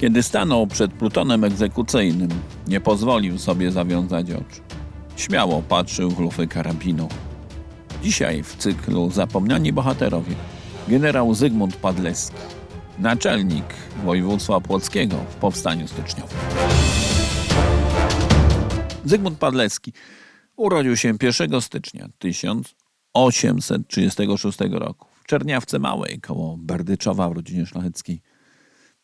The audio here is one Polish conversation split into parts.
Kiedy stanął przed plutonem egzekucyjnym, nie pozwolił sobie zawiązać oczu. Śmiało patrzył w lufy karabinu. Dzisiaj w cyklu Zapomniani Bohaterowie generał Zygmunt Padleski, naczelnik województwa płockiego w powstaniu styczniowym. Zygmunt Padlecki urodził się 1 stycznia 1836 roku w Czerniawce Małej koło Berdyczowa w rodzinie szlacheckiej.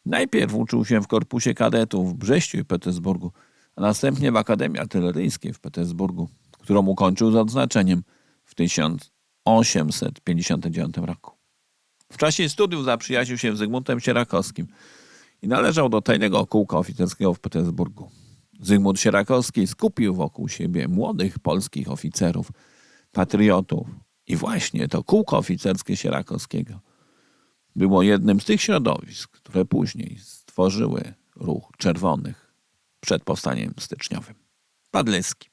Najpierw uczył się w korpusie kadetów w Brześciu i Petersburgu, a następnie w Akademii Artyleryjskiej w Petersburgu, którą ukończył z odznaczeniem w 1859 roku. W czasie studiów zaprzyjaźnił się z Zygmuntem Sierakowskim i należał do tajnego kółka oficerskiego w Petersburgu. Zygmunt Sierakowski skupił wokół siebie młodych polskich oficerów, patriotów i właśnie to kółko oficerskie Sierakowskiego było jednym z tych środowisk, które później stworzyły ruch czerwonych przed powstaniem styczniowym. Padleski.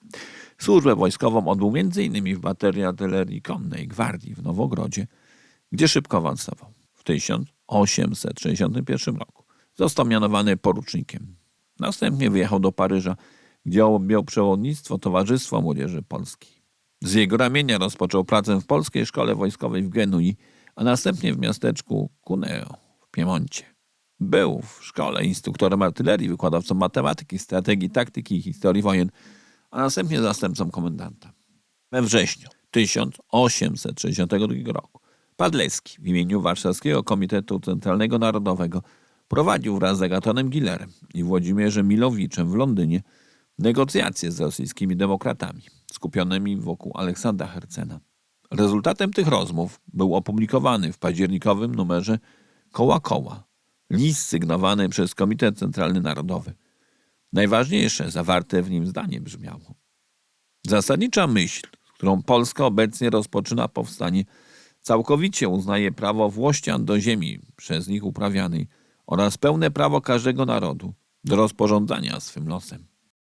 Służbę wojskową odbył m.in. w baterii artylerii konnej Gwardii w Nowogrodzie, gdzie szybko awansował. W 1861 roku został mianowany porucznikiem. Następnie wyjechał do Paryża, gdzie objął przewodnictwo Towarzystwa Młodzieży Polskiej. Z jego ramienia rozpoczął pracę w Polskiej Szkole Wojskowej w Genui, a następnie w miasteczku Cuneo w Piemoncie. Był w szkole instruktorem artylerii, wykładowcą matematyki, strategii, taktyki i historii wojen, a następnie zastępcą komendanta. We wrześniu 1862 roku Padleski w imieniu Warszawskiego Komitetu Centralnego Narodowego prowadził wraz z Agatonem Gillerem i Włodzimierzem Milowiczem w Londynie negocjacje z rosyjskimi demokratami skupionymi wokół Aleksandra Hercena. Rezultatem tych rozmów był opublikowany w październikowym numerze Koła Koła list sygnowany przez Komitet Centralny Narodowy. Najważniejsze zawarte w nim zdanie brzmiało: Zasadnicza myśl, którą Polska obecnie rozpoczyna powstanie, całkowicie uznaje prawo Włościan do ziemi przez nich uprawianej oraz pełne prawo każdego narodu do rozporządzania swym losem.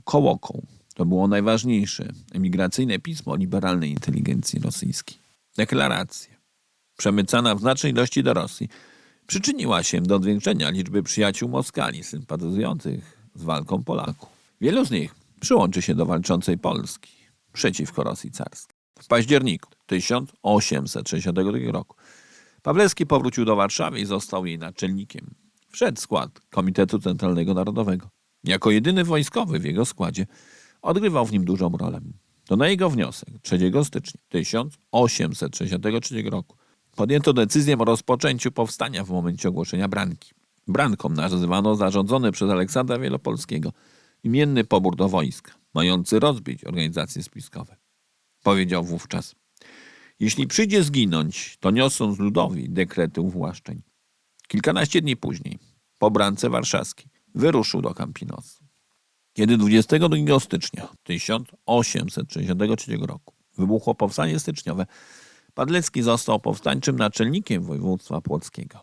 Kołoką to było najważniejsze emigracyjne pismo liberalnej inteligencji rosyjskiej. Deklaracja, przemycana w znacznej ilości do Rosji, przyczyniła się do zwiększenia liczby przyjaciół Moskali sympatyzujących z walką Polaków. Wielu z nich przyłączy się do walczącej Polski przeciwko Rosji carskiej. W październiku 1862 roku Pawlewski powrócił do Warszawy i został jej naczelnikiem. Wszedł w skład Komitetu Centralnego Narodowego. Jako jedyny wojskowy w jego składzie odgrywał w nim dużą rolę. To na jego wniosek 3 stycznia 1863 roku podjęto decyzję o rozpoczęciu powstania w momencie ogłoszenia branki. Branką nazywano zarządzony przez Aleksandra Wielopolskiego imienny pobór do wojska, mający rozbić organizacje spiskowe. Powiedział wówczas: Jeśli przyjdzie zginąć, to niosąc ludowi dekrety uwłaszczeń. Kilkanaście dni później, po brance warszawskiej, wyruszył do Campinosu. Kiedy 22 stycznia 1863 roku wybuchło powstanie styczniowe, Padlecki został powstańczym naczelnikiem województwa płockiego.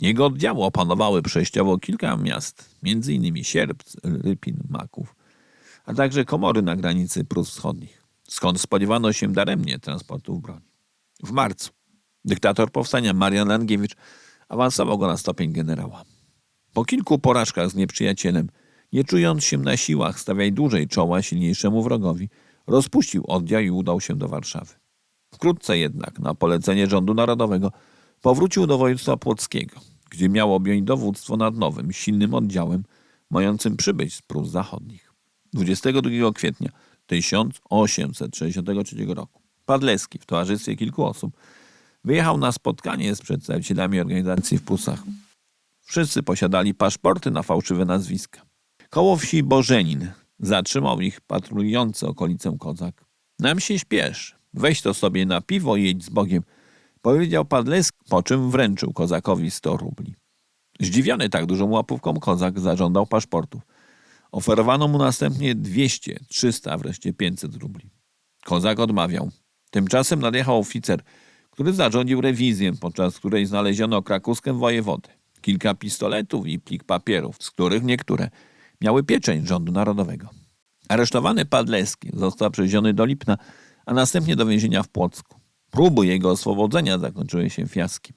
Jego oddziały opanowały przejściowo kilka miast, m.in. Sierpc, Rypin, Maków, a także komory na granicy Prus Wschodnich, skąd spodziewano się daremnie transportów broni. W marcu dyktator powstania Marian Langiewicz awansował go na stopień generała. Po kilku porażkach z nieprzyjacielem, nie czując się na siłach stawiać dłużej czoła silniejszemu wrogowi, rozpuścił oddział i udał się do Warszawy. Wkrótce jednak, na polecenie rządu narodowego, powrócił do województwa płockiego, gdzie miał objąć dowództwo nad nowym, silnym oddziałem, mającym przybyć z Prus Zachodnich. 22 kwietnia 1863 roku Padleski w towarzystwie kilku osób wyjechał na spotkanie z przedstawicielami organizacji w Prusach. Wszyscy posiadali paszporty na fałszywe nazwiska. Koło wsi Bożenin zatrzymał ich patrolujący okolicę kozak. Nam się śpiesz, weź to sobie na piwo i jedź z Bogiem, powiedział Padleski, po czym wręczył kozakowi 100 rubli. Zdziwiony tak dużą łapówką kozak zażądał paszportów. Oferowano mu następnie 200, 300, a wreszcie 500 rubli. Kozak odmawiał. Tymczasem nadjechał oficer, który zarządził rewizję, podczas której znaleziono krakowskę wojewodę, kilka pistoletów i plik papierów, z których niektóre miały pieczęć rządu narodowego. Aresztowany Padleski został przewieziony do Lipna, a następnie do więzienia w Płocku. Próby jego oswobodzenia zakończyły się fiaskiem.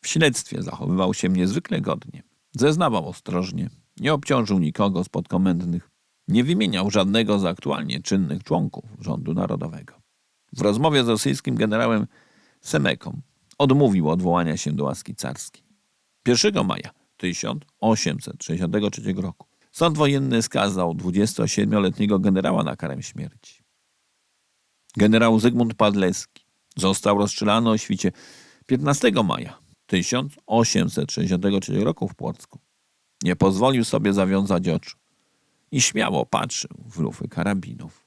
W śledztwie zachowywał się niezwykle godnie. Zeznawał ostrożnie, nie obciążył nikogo z podkomendnych, nie wymieniał żadnego z aktualnie czynnych członków rządu narodowego. W rozmowie z rosyjskim generałem Semeką odmówił odwołania się do łaski carskiej. 1 maja 1863 roku sąd wojenny skazał 27-letniego generała na karę śmierci. Generał Zygmunt Padleski został rozstrzelany o świcie 15 maja 1863 roku w Płocku. Nie pozwolił sobie zawiązać oczu i śmiało patrzył w lufy karabinów.